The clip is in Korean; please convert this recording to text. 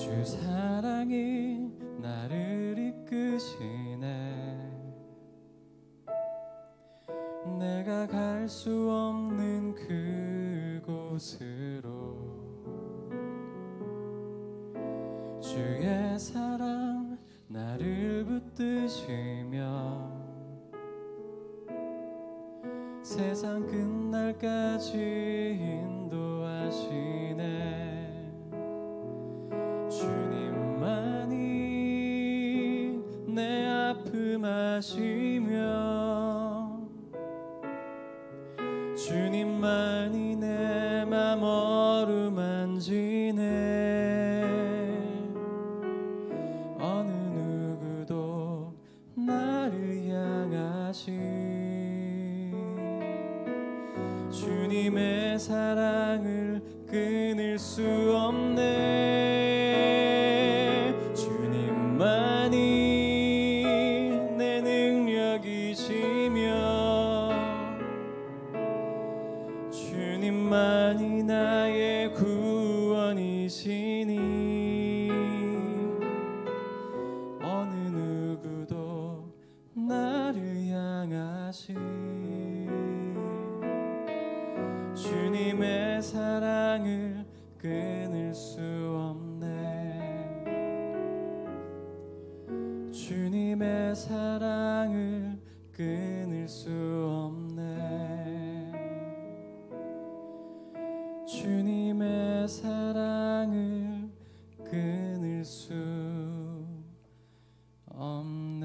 주 사랑이 나를 이끄시네. 내가 갈 수 없는 그곳으로 주의 사랑 나를 붙드시며 세상 끝날까지 인도하시네 아픔 아시며 주님만이 내 맘 어루만지네 어느 누구도 나를 향하시 주님의 사랑을 끊을 수 없네 주님만이 나의 구원이시니 어느 누구도 나를 향하시. 주님의 사랑을 끊을 수 없네. 주님의 사랑을 끊을 수 사랑을 끊을 수 없는